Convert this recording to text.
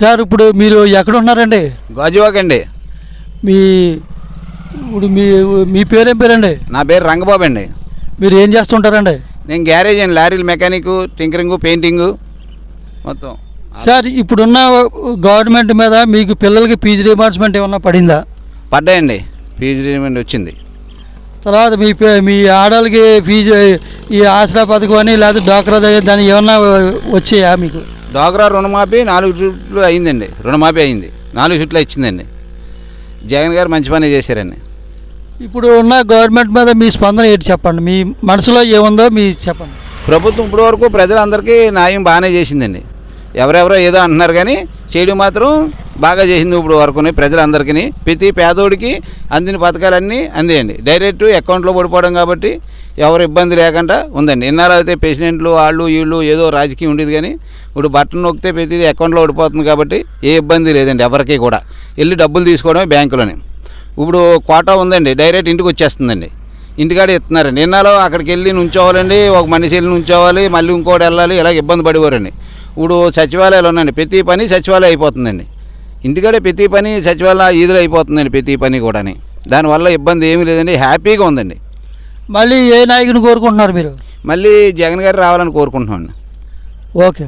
Sir ఇప్పుడు మీరు ఎక్కడ ఉన్నారండి గాజువాక్ అండి. మీ ఇప్పుడు మీ మీ పేరేం పేరండి? నా పేరు రంగబాబు అండి. మీరు ఏం చేస్తుంటారండి? నేను గ్యారేజ్ అండి లారీల మెకానిక్ టింకరింగ్ పెయింటింగు మొత్తం. సార్ ఇప్పుడున్న గవర్నమెంట్ మీద మీకు పిల్లలకి ఫీజు రీంబర్స్మెంట్ ఏమన్నా పడిందా? పడ్డాయండి ఫీజు రీమెంట్ వచ్చింది. తర్వాత మీ పే- మీ ఆడవాళ్ళకి ఫీజు ఈ ఆసరా పథకం అని లేకపోతే డాక్రా దగ్గర దాని ఏమన్నా వచ్చాయా మీకు? డోగ్రా రుణమాఫీ నాలుగు చుట్లు అయిందండి. రుణమాఫీ అయింది. నాలుగు చుట్లు ఇచ్చిందండి. జగన్ గారు మంచి పని చేశారండి. ఇప్పుడు ఉన్న గవర్నమెంట్ మీద మీ స్పందన ఏంటి చెప్పండి? మీ మనసులో ఏముందో మీ చెప్పండి. ప్రభుత్వం ఇప్పటి వరకు ప్రజలందరికీ న్యాయం బాగానే చేసిందండి. ఎవరెవరో ఏదో అంటున్నారు కానీ చేయడం మాత్రం బాగా చేసింది ఇప్పుడు వరకు ప్రజలందరికీ ప్రతి పేదోడికి అందిన పథకాలన్నీ అందేయండి. డైరెక్ట్ అకౌంట్లో పడిపోవడం కాబట్టి ఎవరు ఇబ్బంది లేకుండా ఉందండి. ఇన్నాళ్ళు అయితే ప్రెసిడెంట్లు వాళ్ళు వీళ్ళు ఏదో రాజకీయం ఉండేది కానీ ఇప్పుడు బట్టన్ నొక్కితే ప్రతిదీ అకౌంట్లో ఓడిపోతుంది కాబట్టి ఏ ఇబ్బంది లేదండి ఎవరికి కూడా. వెళ్ళి డబ్బులు తీసుకోవడమే బ్యాంకులోనే. ఇప్పుడు కోటా ఉందండి డైరెక్ట్ ఇంటికి వచ్చేస్తుందండి. ఇంటికాడ ఇస్తున్నారండి ఎన్నాలో అక్కడికి వెళ్ళి నుంచోవాలండి ఒక మనిషి వెళ్ళి నుంచోవాలి మళ్ళీ ఇంకోటి వెళ్ళాలి ఇలా ఇబ్బంది పడిపోరండి ఇప్పుడు సచివాలయాలు ఉన్నాయండి ప్రతి పని సచివాలయం అయిపోతుందండి. ఇంటికాడే ప్రతి పని సచివాలయ ఈదులు అయిపోతుందండి ప్రతి పని కూడాని. దానివల్ల ఇబ్బంది ఏమీ లేదండి హ్యాపీగా ఉందండి. మళ్ళీ ఏ నాయకుని కోరుకుంటున్నారు మీరు? మళ్ళీ జగన్ గారు రావాలని కోరుకుంటున్నామండి ఓకే.